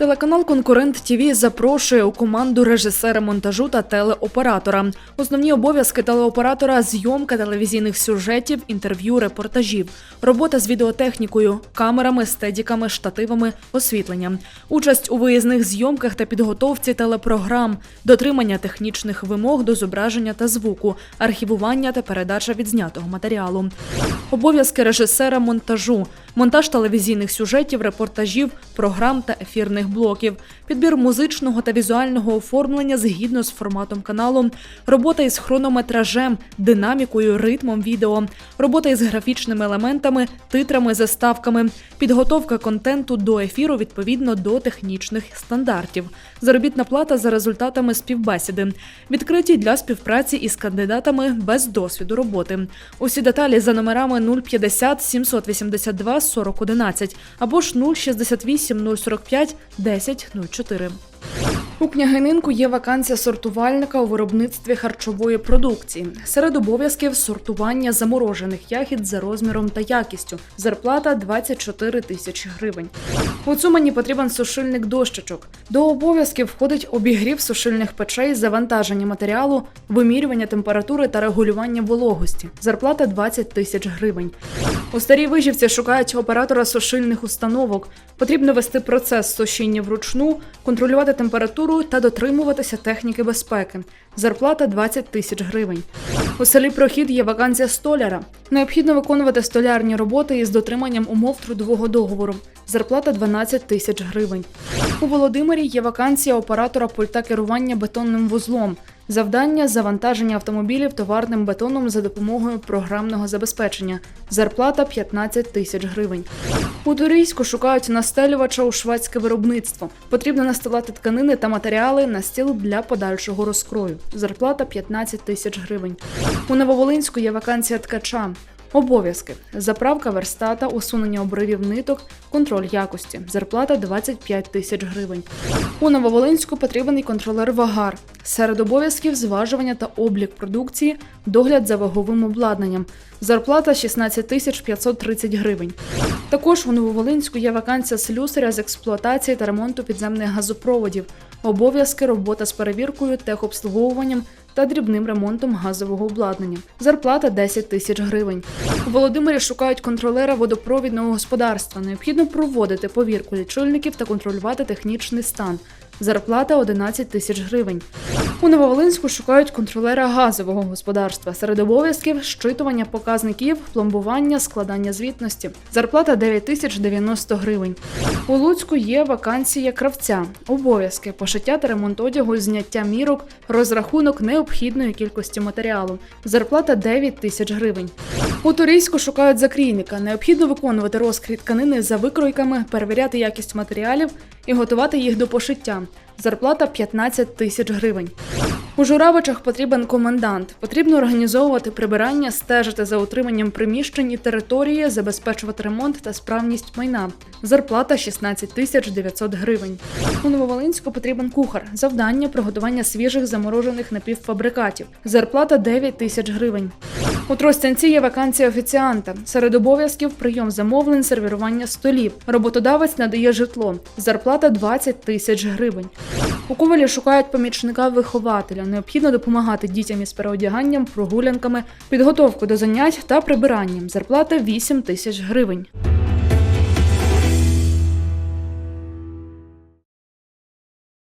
Телеканал Конкурент ТІВІ запрошує у команду режисера монтажу та телеоператора. Основні обов'язки телеоператора зйомка телевізійних сюжетів, інтерв'ю, репортажів, робота з відеотехнікою, камерами, стедіками, штативами, освітленням, участь у виїзних зйомках та підготовці телепрограм, дотримання технічних вимог до зображення та звуку, архівування та передача відзнятого матеріалу. Обов'язки режисера монтажу, монтаж телевізійних сюжетів, репортажів, програм та ефірних блоків, підбір музичного та візуального оформлення згідно з форматом каналу, робота із хронометражем, динамікою, ритмом відео, робота із графічними елементами, титрами, заставками, підготовка контенту до ефіру відповідно до технічних стандартів, заробітна плата за результатами співбесіди, відкриті для співпраці із кандидатами без досвіду роботи. Усі деталі за номерами 050 782 4011 або ж 068 045 10 04. У княгининку є вакансія сортувальника у виробництві харчової продукції. Серед обов'язків сортування заморожених ягід за розміром та якістю. Зарплата 24 тисячі гривень. У Цумані потрібен сушильник дощечок. До обов'язків входить обігрів сушильних печей, завантаження матеріалу, вимірювання температури та регулювання вологості. Зарплата 20 тисяч гривень. У старій вижівці шукають оператора сушильних установок. Потрібно вести процес сушіння вручну, контролювати температуру та дотримуватися техніки безпеки. Зарплата 20 тисяч гривень. У селі Прохід є вакансія столяра. Необхідно виконувати столярні роботи із дотриманням умов трудового договору. Зарплата 12 тисяч гривень. У Володимирі є вакансія оператора пульта керування бетонним вузлом. Завдання завантаження автомобілів товарним бетоном за допомогою програмного забезпечення. Зарплата 15 тисяч гривень. У Турійську шукають настелювача у шведське виробництво. Потрібно настилати тканини та матеріали на стіл для подальшого розкрою. Зарплата 15 тисяч гривень. У Нововолинську є вакансія ткача. Обов'язки: заправка верстата, усунення обривів ниток, контроль якості. Зарплата 25 тисяч гривень. У Нововолинську потрібен і контролер вагар. Серед обов'язків зважування та облік продукції, догляд за ваговим обладнанням. Зарплата 16 тисяч 530 гривень. Також у Нововолинську є вакансія слюсаря з експлуатації та ремонту підземних газопроводів, обов'язки робота з перевіркою, техобслуговуванням та дрібним ремонтом газового обладнання. Зарплата 10 тисяч гривень. У Володимирі шукають контролера водопровідного господарства. Необхідно проводити повірку лічильників та контролювати технічний стан. Зарплата 11 тисяч гривень. У Нововолинську шукають контролера газового господарства. Серед обов'язків щитування показників, пломбування, складання звітності. Зарплата 9 тисяч 90 гривень. У Луцьку є вакансія кравця. Обов'язки пошиття та ремонт одягу, зняття мірок, розрахунок необхідної кількості матеріалу. Зарплата 9 тисяч гривень. У Турійську шукають закрійника. Необхідно виконувати розкрій тканини за викройками, перевіряти якість матеріалів і готувати їх до пошиття. Зарплата 15 тисяч гривень. У Журавичах потрібен комендант. Потрібно організовувати прибирання, стежити за утриманням приміщень і території, забезпечувати ремонт та справність майна. Зарплата 16 тисяч 900 гривень. У Нововолинську потрібен кухар. Завдання приготування свіжих заморожених напівфабрикатів. Зарплата 9 тисяч гривень. У Тростянці є вакансія офіціанта. Серед обов'язків прийом замовлень, сервірування столів. Роботодавець надає житло. Зарплата 20 тисяч гривень. У Ковалі шукають помічника вихователя. Необхідно допомагати дітям із переодяганням, прогулянками, підготовкою до занять та прибиранням. Зарплата 8 тисяч гривень.